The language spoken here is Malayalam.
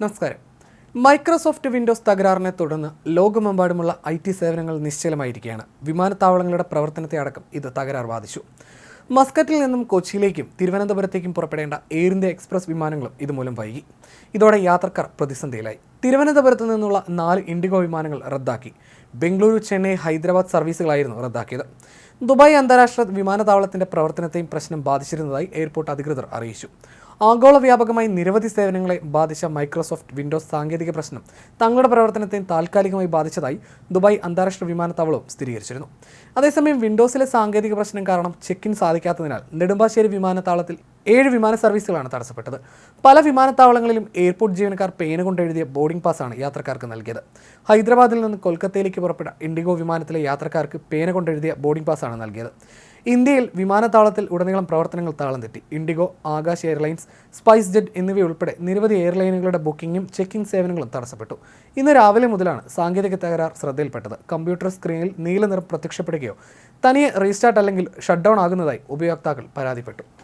നമസ്കാരം. മൈക്രോസോഫ്റ്റ് വിൻഡോസ് തകരാറിനെ തുടർന്ന് ലോകമെമ്പാടുമുള്ള ഐ ടി സേവനങ്ങൾ നിശ്ചലമായിരിക്കുകയാണ്. വിമാനത്താവളങ്ങളുടെ പ്രവർത്തനത്തെ അടക്കം ഇത് തകരാർ ബാധിച്ചു. മസ്കറ്റിൽ നിന്നും കൊച്ചിയിലേക്കും തിരുവനന്തപുരത്തേക്കും പുറപ്പെടേണ്ട എയർ ഇന്ത്യ എക്സ്പ്രസ് വിമാനങ്ങളും ഇതുമൂലം വൈകി. ഇതോടെ യാത്രക്കാർ പ്രതിസന്ധിയിലായി. തിരുവനന്തപുരത്ത് നിന്നുള്ള നാല് ഇൻഡിഗോ വിമാനങ്ങൾ റദ്ദാക്കി. ബംഗളൂരു ചെന്നൈ ഹൈദരാബാദ് സർവീസുകളായിരുന്നു റദ്ദാക്കിയത്. ദുബായ് അന്താരാഷ്ട്ര വിമാനത്താവളത്തിന്റെ പ്രവർത്തനത്തെയും പ്രശ്നം ബാധിച്ചിരുന്നതായി എയർപോർട്ട് അധികൃതർ അറിയിച്ചു. ആഗോള വ്യാപകമായി നിരവധി സേവനങ്ങളെ ബാധിച്ച മൈക്രോസോഫ്റ്റ് വിൻഡോസ് സാങ്കേതിക പ്രശ്നം തങ്ങളുടെ പ്രവർത്തനത്തെ താൽക്കാലികമായി ബാധിച്ചതായി ദുബായ് അന്താരാഷ്ട്ര വിമാനത്താവളവും സ്ഥിരീകരിച്ചിരുന്നു. അതേസമയം വിൻഡോസിലെ സാങ്കേതിക പ്രശ്നം കാരണം ചെക്ക് ഇൻ സാധിക്കാത്തതിനാൽ നെടുമ്പാശ്ശേരി വിമാനത്താവളത്തിൽ ഏഴ് വിമാന സർവീസുകളാണ് തടസ്സപ്പെട്ടത്. പല വിമാനത്താവളങ്ങളിലും എയർപോർട്ട് ജീവനക്കാർ പേന കൊണ്ട് എഴുതിയ ബോർഡിംഗ് പാസ്സാണ് യാത്രക്കാർക്ക് നൽകിയത്. ഹൈദരാബാദിൽ നിന്ന് കൊൽക്കത്തയിലേക്ക് പുറപ്പെട്ട ഇൻഡിഗോ വിമാനത്തിലെ യാത്രക്കാർക്ക് പേന കൊണ്ടെഴുതിയ ബോർഡിംഗ് പാസ്സാണ് നൽകിയത്. ഇന്ത്യയിൽ വിമാനത്താവളത്തിൽ ഉടനീളം പ്രവർത്തനങ്ങൾ താളം തെറ്റി. IndiGo Akasa airlines spice jet എന്നിവയുൾപ്പെടെ നിരവധി എയർലൈനുകളുടെ ബുക്കിംഗും ചെക്കിംഗ് സേവനങ്ങളും തടസ്സപ്പെട്ടു. ഇന്ന് രാവിലെ മുതലാണ് സാങ്കേതിക തകരാർ ശ്രദ്ധയിൽപ്പെട്ടത്. കമ്പ്യൂട്ടർ സ്ക്രീനിൽ നീല നിറം പ്രത്യക്ഷപ്പെടുകയോ തനിയെ റീസ്റ്റാർട്ട് അല്ലെങ്കിൽ ഷട്ട് ഡൗൺ ആകുന്നതായി ഉപയോക്താക്കൾ പരാതിപ്പെട്ടു.